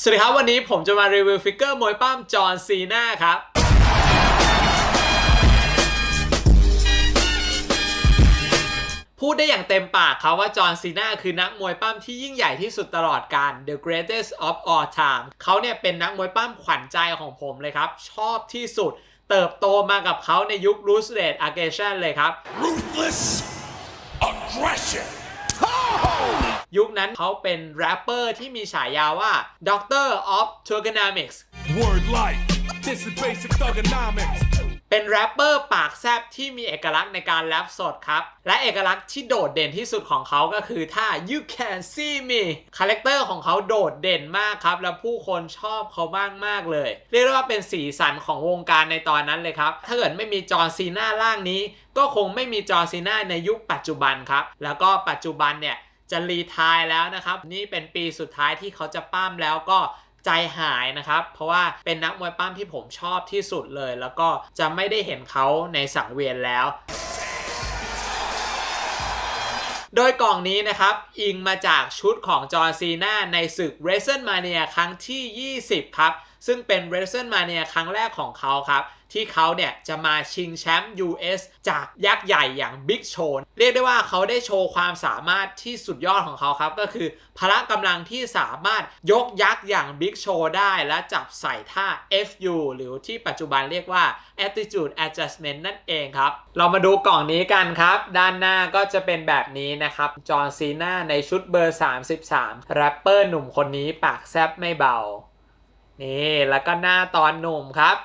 สวัสดีครับ วันนี้ผมจะมารีวิวฟิกเกอร์มวยปั้มจอห์นซีนาครับ พูดได้อย่างเต็มปากครับว่าจอห์นซีนาคือนักมวยปั้มที่ยิ่งใหญ่ที่สุดตลอดกาล The greatest of all time เขาเนี่ยเป็นนักมวยปั้มขวัญใจของผมเลยครับ ชอบที่สุด เติบโตมากับเขาในยุค r u s e d a Aggression เลยครับ Ruthless aggression. ยุคนั้นเขาเป็นแรปเปอร์ที่มีฉายาว่า Doctor of Trigonomics Word life. This is basic thugonomics. เป็นแรปเปอร์ปากแซบที่มีเอกลักษณ์ในการแรปสดครับ และเอกลักษณ์ที่โดดเด่นที่สุดของเขาก็คือท่า you can see me คาแรคเตอร์ของเขาโดดเด่นมากครับ และผู้คนชอบเขามากมากๆเลย เรียกได้ว่าเป็นสีสันของวงการในตอนนั้นเลยครับ ถ้าเกิดไม่มีจอร์นซีนาร่างนี้ ก็คงไม่มีจอร์นซีนาในยุคปัจจุบันครับ แล้วก็ปัจจุบันเนี่ย จะรีทายแล้วนะครับ นี่เป็นปีสุดท้ายที่เขาจะปั้มแล้วก็ใจหายนะครับ เพราะว่าเป็นนักมวยปั้มที่ผมชอบที่สุดเลย แล้วก็จะไม่ได้เห็นเขาในสังเวียนแล้ว โดยกล่องนี้นะครับ อิงมาจากชุดของจอร์ซีนาในศึก w r e s l e m a n i a ครั้งที่ 20 ครับ ซึ่งเป็น w r e s l e m a n i a ครั้งแรกของเขาครับ ที่เขาเนี่ยจะมาชิงแชมป์ US จากยักษ์ใหญ่อย่าง Big Show เรียกได้ว่าเขาได้โชว์ความสามารถที่สุดยอดของเขาครับ ก็คือพละกำลังที่สามารถยกยักษ์อย่าง Big Show ได้และจับใส่ท่า FU หรือที่ปัจจุบันเรียกว่า Attitude Adjustment นั่นเองครับ เรามาดูกล่องนี้กันครับ ด้านหน้าก็จะเป็นแบบนี้นะครับ จอห์นซีนาในชุดเบอร์ 33 แรปเปอร์หนุ่มคนนี้ปากแซบไม่เบา นี่แล้วก็หน้าตอนหนุ่มครับ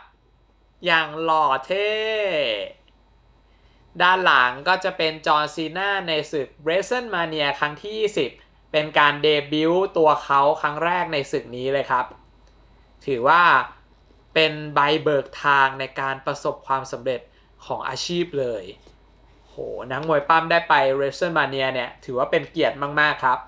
อย่างหล่อเท่ ด้านหลังก็จะเป็นจอห์นซีนาในศึก w r e s l e m a n i a ครั้งที่ 20 เป็นการเดบิวต์ตัวเขาครั้งแรกในศึกนี้เลยครับ ถือว่าเป็นใบเบิกทางในการประสบความสำเร็จของอาชีพเลย โห นักมวยปั้มได้ไป w r e s l e m a n i a เนี่ย ถือว่าเป็นเกียรติมาก ๆ ครับ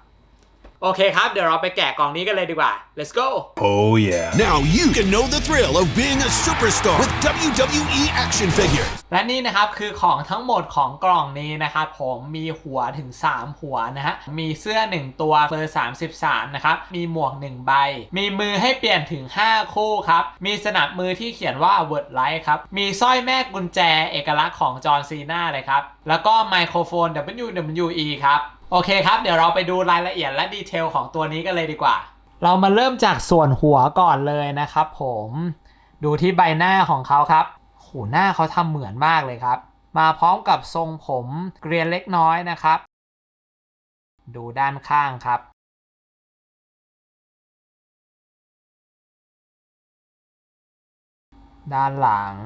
โอเคครับ เดี๋ยวเราไปแกะกล่องนี้กันเลยดีกว่า let's go Oh yeah. Now you can know the thrill of being a superstar with WWE action figures. และนี่นะครับคือของทั้งหมดของกล่องนี้นะครับผมมีหัวถึง 3 หัวนะฮะมีเสื้อ 1 ตัวเบอร์33นะครับมีหมวก 1 ใบ มีมือให้เปลี่ยนถึง 5 คู่ครับมีสนับมือที่เขียนว่า Word Light ครับมีสร้อยแม่กุญแจเอกลักษณ์ของจอห์นซีนาเลยครับแล้วก็ไมโครโฟน WWE ครับโอเคครับ เดี๋ยวเราไปดูรายละเอียดและดีเทลของตัวนี้กันเลยดีกว่า เรามาเริ่มจากส่วนหัวก่อนเลยนะครับผมดูที่ใบหน้าของเขาครับ หหน้าเขาทำเหมือนมากเลยครับ มาพร้อมกับทรงผมเกรียนเล็กน้อยนะครับ ดูด้านข้างครับ ด้านหลัง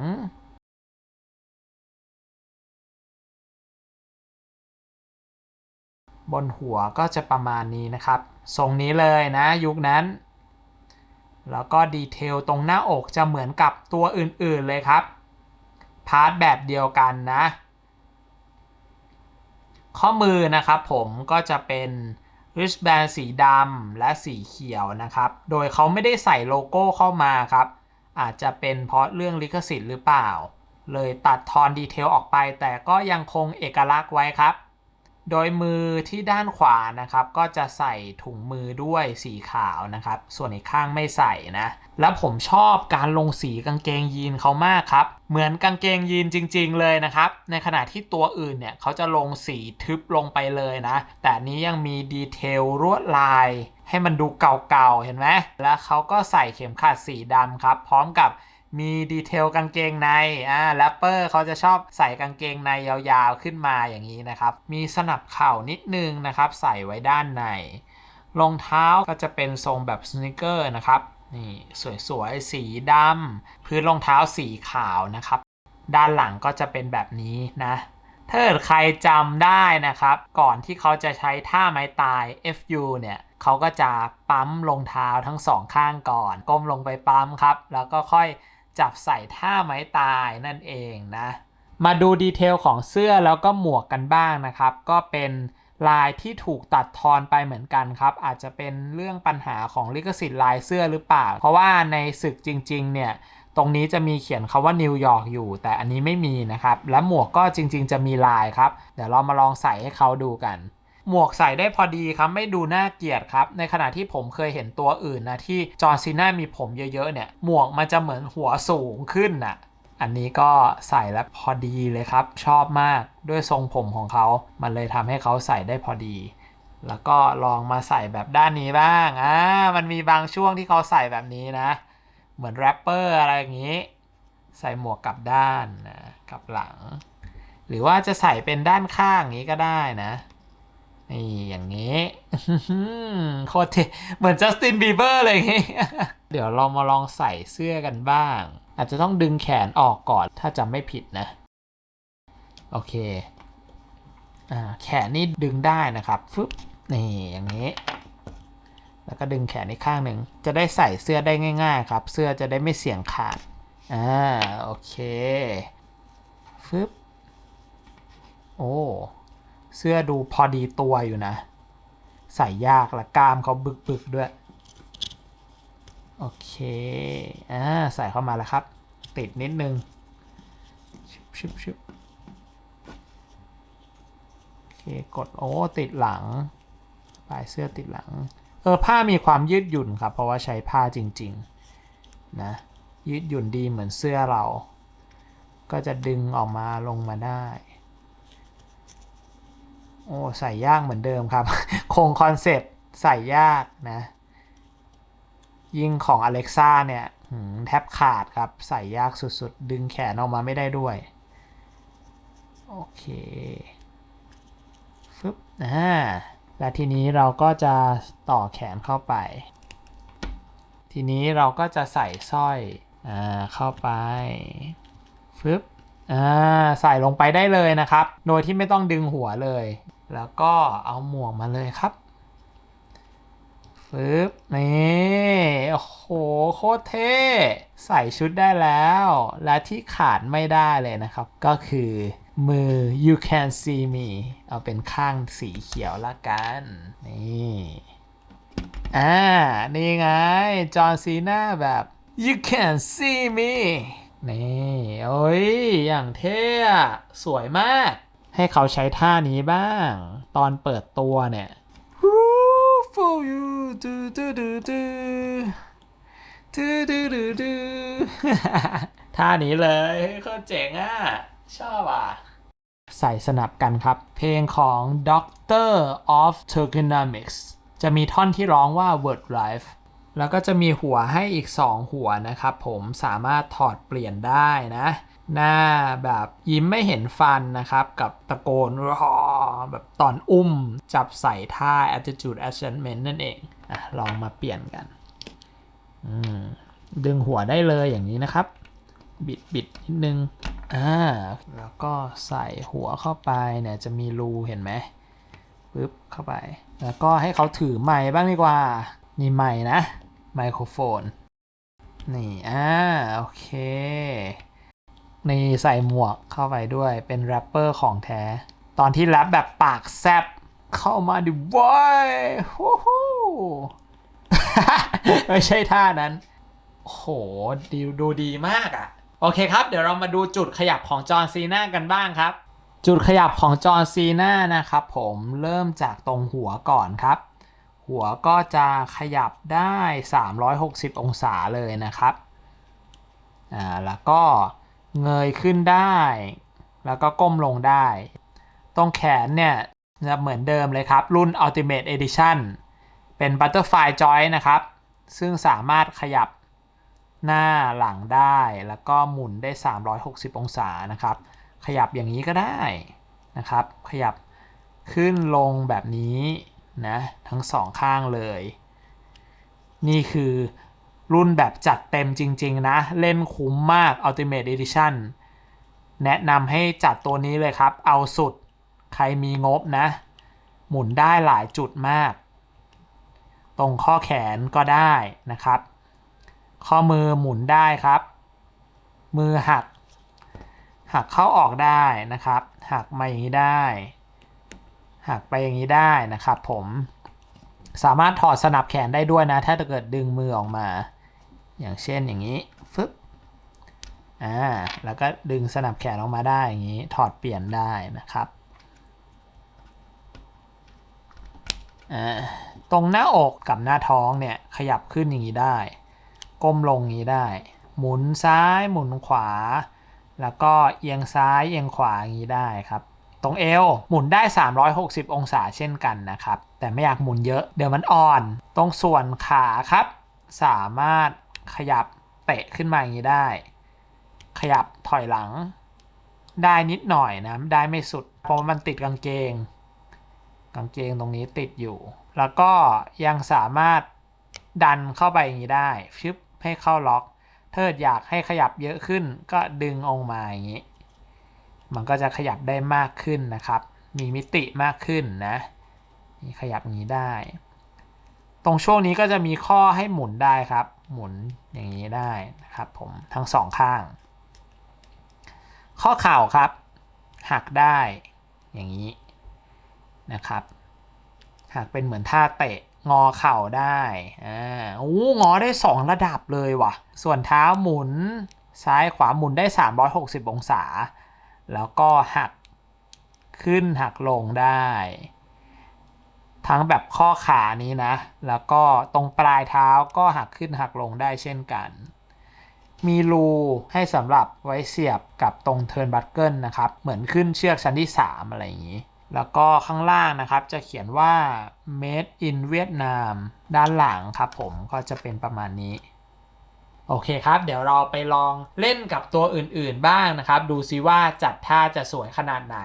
บนหัวก็จะประมาณนี้นะครับ ทรงนี้เลยนะยุคนั้นแล้วก็ดีเทลตรงหน้าอกจะเหมือนกับตัวอื่นๆเลยครับ พาร์ทแบบเดียวกันนะ ข้อมือนะครับผมก็จะเป็น wristband สีดำและสีเขียวนะครับ โดยเขาไม่ได้ใส่โลโก้เข้ามาครับ อาจจะเป็นเพราะเรื่องลิขสิทธิ์หรือเปล่า เลยตัดทอนดีเทลออกไปแต่ก็ยังคงเอกลักษณ์ไว้ครับ โดยมือที่ด้านขวานะครับ ก็จะใส่ถุงมือด้วยสีขาวนะครับ ส่วนอีกข้างไม่ใส่นะ แล้วผมชอบการลงสีกางเกงยีนเขามากครับ เหมือนกางเกงยีนจริง ๆ เลยนะครับ ในขณะที่ตัวอื่นเนี่ยเขาจะลงสีทึบลงไปเลยนะ แต่นนี้ยังมีดีเทลลวดลายให้มันดูเก่าๆ เห็นไหมแล้วเขาก็ใส่เข็มขัดสีดำครับ พร้อมกับ มีดีเทลกางเกงในอ่าแรปเปอร์เขาจะชอบใส่กางเกงในยาวๆขึ้นมาอย่างนี้นะครับ มีสนับเข่านิดนึงนะครับ ใส่ไว้ด้านในรองเท้าก็จะเป็นทรงแบบสนิเกอร์นะครับนี่สวยๆ สีดำพื้นรองเท้าสีขาวนะครับ ด้านหลังก็จะเป็นแบบนี้นะถ้าเกิดใครจำได้นะครับ ก่อนที่เขาจะใช้ท่าไม้ตาย FU เนี่ยเขาก็จะปั๊มรองเท้าทั้งสองข้างก่อน ก้มลงไปปั๊มครับ แล้วก็ค่อย จับใส่ท่าไม้ตายนั่นเองนะ มาดูดีเทลของเสื้อแล้วก็หมวกกันบ้างนะครับ ก็เป็นลายที่ถูกตัดทอนไปเหมือนกันครับ อาจจะเป็นเรื่องปัญหาของลิขสิทธิ์ลายเสื้อหรือเปล่า เพราะว่าในศึกจริง ๆ เนี่ย ตรงนี้จะมีเขียนคาว่านิวยอร์กอยู่ แต่อันนี้ไม่มีนะครับ และหมวกก็จริง ๆ จะมีลายครับ เดี๋ยวเรามาลองใส่ให้เขาดูกัน หมวกใส่ได้พอดีครับไม่ดูน่าเกลียดครับ ในขณะที่ผมเคยเห็นตัวอื่นนะที่จอร์ซีน่ามีผมเยอะๆเนี่ยหมวกมันจะเหมือนหัวสูงขึ้นน่ะอันนี้ก็ใส่แล้วพอดีเลยครับ ชอบมากด้วยทรงผมของเขา มันเลยทำให้เขาใส่ได้พอดี แล้วก็ลองมาใส่แบบด้านนี้บ้างอ่ามันมีบางช่วงที่เขาใส่แบบนี้นะ เหมือนแรปเปอร์อะไรอย่างนี้ ใส่หมวกกลับด้านนะกลับหลัง หรือว่าจะใส่เป็นด้านข้างอย่างนี้ก็ได้นะ นี่อย่างนี้โคตรเท่เหมือนจัสตินบีเบอร์เลยงี้เดี๋ยวเรามาลองใส่เสื้อกันบ้าง อาจจะต้องดึงแขนออกก่อนถ้าจำไม่ผิดนะ โอเคอแขนนี่ดึงได้นะครับฟึบนี่อย่างนี้ แล้วก็ดึงแขนอีกข้างหนึ่ง จะได้ใส่เสื้อได้ง่าย ๆ ครับ เสื้อจะได้ไม่เสี่ยงขาดอ่าโอเคฟึบโอ้ เสื้อดูพอดีตัวอยู่นะ ใส่ยากและกล้ามเขาบึกๆด้วย โอเค อ่า ใส่เข้ามาแล้วครับ ติดนิดนึงชุบชุบชุบโอเค กด โอ้ ติดหลัง ปลายเสื้อติดหลัง เออ ผ้ามีความยืดหยุ่นครับ เพราะว่าใช้ผ้าจริง ๆ นะ ยืดหยุ่นดีเหมือนเสื้อเรา ก็จะดึงออกมาลงมาได้ โอ้ใส่ยากเหมือนเดิมครับ คงคอนเซปต์ใส่ยากนะ ยิ่งของ Alexa เนี่ยแทบขาดครับ ใส่ยากสุดๆ ดึงแขนออกมาไม่ได้ด้วย โอเคฟึบอ่าและทีนี้เราก็จะต่อแขนเข้าไป ทีนี้เราก็จะใส่สร้อยอ่าเข้าไปฟึบอ่าใส่ลงไปได้เลยนะครับ โดยที่ไม่ต้องดึงหัวเลย แล้วก็เอาหมวกมาเลยครับฟึบนี่โอ้โหโคตรเท่ใส่ชุดได้แล้ว และที่ขาดไม่ได้เลยนะครับ ก็คือมือ you can see me เอาเป็นข้างสีเขียวละกัน นี่อ่านี่ไง จอห์นซีนาแบบ you can see me นี่ โอ้ย อย่างเท่สวยมาก ให้เขาใช้ท่านี้บ้าง ตอนเปิดตัวเนี่ย for you do do do do do do do do ท่านี้เลยโคตรเจ๋งอะ ชอบอะ ใส่สนับกันครับ เพลงของ Doctor of Tokenomics จะมีท่อนที่ร้องว่า Word Life แล้วก็จะมีหัวให้อีก 2 หัวนะครับผมสามารถถอดเปลี่ยนได้นะ หน้าแบบยิ้มไม่เห็นฟันนะครับ กับตะโกนรอแบบตอนอุ้มจับใส่ท่า attitude adjustment นั่นเองอะลองมาเปลี่ยนกันดึงหัวได้เลยอย่างนี้นะครับ บิดบิดนิดนึงอ่าแล้วก็ใส่หัวเข้าไปเนี่ยจะมีรูเห็นไหมปึ๊บเข้าไป แล้วก็ให้เขาถือไมค์บ้างดีกว่า นี่ไมค์นะ ไมโครโฟน นี่ อ่า โอเค นี่ใส่หมวกเข้าไปด้วยเป็นแรปเปอร์ของแท้ ตอนที่แรปแบบปากแซบเข้ามาดิบอยฮู้ฮูไม่ใช่ท่านั้น โหดีดูดีมากอะ่ะ โอเคครับ เดี๋ยวเรามาดูจุดขยับของจอห์นซีนากันบ้างครับ จุดขยับของจอห์นซีนานะครับผมเริ่มจากตรงหัวก่อนครับ หัวก็จะขยับได้ 360 องศาเลยนะครับ อ่า แล้วก็ เงยขึ้นได้ แล้วก็ก้มลงได้ ตรงแขนเนี่ยจะเหมือนเดิมเลยครับ รุ่น Ultimate Edition เป็น Butterfly Joint นะครับ ซึ่งสามารถขยับหน้าหลังได้แล้วก็หมุนได้ 360 องศานะครับ ขยับอย่างนี้ก็ได้นะครับ ขยับขึ้นลงแบบนี้นะ ทั้งสองข้างเลย นี่คือ รุ่นแบบจัดเต็มจริง ๆ นะ เล่นคุ้มมาก Ultimate Edition แนะนำให้จัดตัวนี้เลยครับ เอาสุด ใครมีงบนะ หมุนได้หลายจุดมาก ตรงข้อแขนก็ได้นะครับ ข้อมือหมุนได้ครับ มือหัก หักเข้าออกได้นะครับ หักมาอย่างนี้ได้ หักไปอย่างนี้ได้นะครับผมสามารถถอดสนับแขนได้ด้วยนะ ถ้าเกิดดึงมือออกมา อย่างเช่นอย่างนี้ฟึบอ่าแล้วก็ดึงสนับแขนออกมาได้อย่างนี้ถอดเปลี่ยนได้นะครับอ่าตรงหน้าอกกับหน้าท้องเนี่ยขยับขึ้นอย่างนี้ได้ ก้มลงอย่างนี้ได้ หมุนซ้ายหมุนขวา แล้วก็เอียงซ้ายเอียงขวาอย่างนี้ได้ครับ ตรงเอวหมุนได้ 360 องศาเช่นกันนะครับ แต่ไม่อยากหมุนเยอะเดี๋ยวมันอ่อน ตรงส่วนขาครับ สามารถ ขยับเตะขึ้นมาอย่างนี้ได้ ขยับถอยหลัง ได้นิดหน่อยนะ ได้ไม่สุด เพราะว่ามันติดกางเกง กางเกงตรงนี้ติดอยู่ แล้วก็ยังสามารถดันเข้าไปอย่างนี้ได้ชึบให้เข้าล็อกเกิดอยากให้ขยับเยอะขึ้น ก็ดึงออกมาอย่างนี้ มันก็จะขยับได้มากขึ้นนะครับ มีมิติมากขึ้นนะนขยับอย่างนี้ได้ ตรงช่วงนี้ก็จะมีข้อให้หมุนได้ครับ หมุนอย่างนี้ได้นะครับผมทั้งสองข้าง ข้อเข่าครับ หักได้อย่างนี้นะครับ หักเป็นเหมือนท่าเตะงอเข่าได้อ่าโอ้งอได้ 2 ระดับเลยว่ะ ส่วนเท้าหมุนซ้ายขวาหมุนได้ 360 องศา แล้วก็หักขึ้นหักลงได้ ทั้งแบบข้อขานี้นะ แล้วก็ตรงปลายเท้าก็หักขึ้นหักลงได้เช่นกัน มีรูให้สำหรับไว้เสียบกับตรงเทิร์นบัตเกิลนะครับ เหมือนขึ้นเชือกชั้นที่ 3 อะไรอย่างนี้ แล้วก็ข้างล่างนะครับจะเขียนว่า made in Vietnam ด้านหลังครับผมก็จะเป็นประมาณนี้โอเคครับ เดี๋ยวเราไปลองเล่นกับตัวอื่นๆบ้างนะครับ ดูซิว่าจัดท่าจะสวยขนาดไหน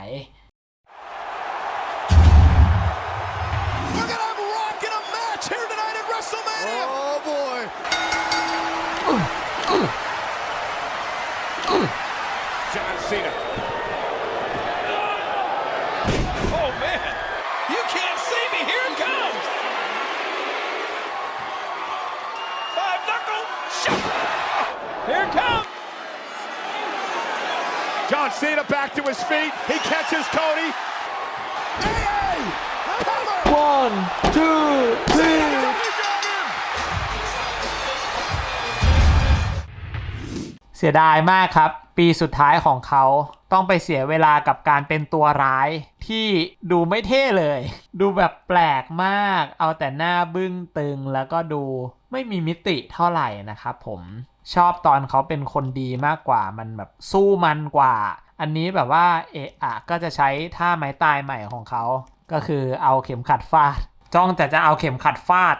Oh boy. John Cena. Oh man, you can't see me. Here it comes. Five knuckle shuffle. Here it comes. John Cena back to his feet. He catches Cody. One two เสียดายมากครับ ปีสุดท้ายของเขาต้องไปเสียเวลากับการเป็นตัวร้ายที่ดูไม่เท่เลย ดูแบบแปลกมาก เอาแต่หน้าบึ้งตึงแล้วก็ดูไม่มีมิติเท่าไหร่นะครับผมชอบตอนเขาเป็นคนดีมากกว่ามันแบบสู้มันกว่า อันนี้แบบว่าเอะอะก็จะใช้ท่าไม้ตายใหม่ของเขา ก็คือเอาเข็มขัดฟาด จ้องแต่จะเอาเข็มขัดฟาด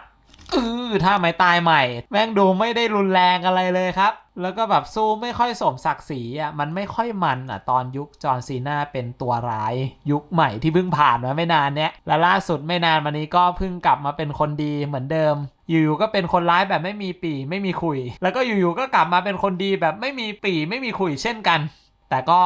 อือถ้าไม้ตายใหม่ แม่งดูไม่ได้รุนแรงอะไรเลยครับ แล้วก็แบบสู้ไม่ค่อยสมศักดิ์ศรีอะมันไม่ค่อยมันอะตอนยุคจอห์นซีนาเป็นตัวร้ายยุคใหม่ที่เพิ่งผ่านมาไม่นานเนี้ยและล่าสุดไม่นานมานี้ก็เพิ่งกลับมาเป็นคนดีเหมือนเดิม อยู่ๆก็เป็นคนร้ายแบบไม่มีปีไม่มีคุย แล้วก็อยู่ๆก็กลับมาเป็นคนดีแบบไม่มีปีไม่มีคุยเช่นกัน แต่ก็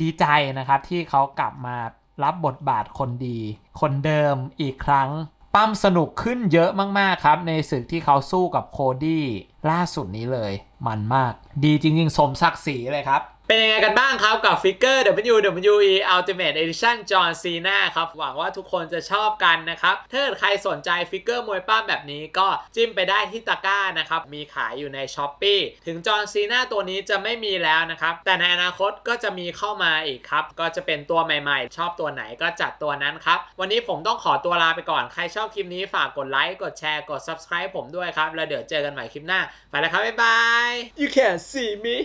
ดีใจนะครับที่เขากลับมารับบทบาทคนดี คนเดิมอีกครั้ง ปั้มสนุกขึ้นเยอะมาก ๆ ครับ ในศึกที่เขาสู้กับโคดี้ล่าสุดนี้เลย มันมาก ดีจริง ๆ สมศักดิ์ศรีเลยครับ เป็นยังไงกันบ้างครับกับฟิกเกอร์ WWE Ultimate Edition John Cena ครับ หวังว่าทุกคนจะชอบกันนะครับ ถ้าเกิดใครสนใจฟิกเกอร์มวยปั้มแบบนี้ก็จิ้มไปได้ที่ตะกร้านะครับ มีขายอยู่ใน s h อ p e e ถึงจอห์นซีนาตัวนี้จะไม่มีแล้วนะครับ แต่ในอนาคตก็จะมีเข้ามาอีกครับ ก็จะเป็นตัวใหม่ๆ ชอบตัวไหนก็จัดตัวนั้นครับ วันนี้ผมต้องขอตัวลาไปก่อน ใครชอบคลิปนี้ฝากกดไลค์กดแชร์กด subscribe ผมด้วยครับแล้วเดี๋ยวเจอกันใหม่คลิปหน้าไปแล้วครับบ๊ายบาย you can see me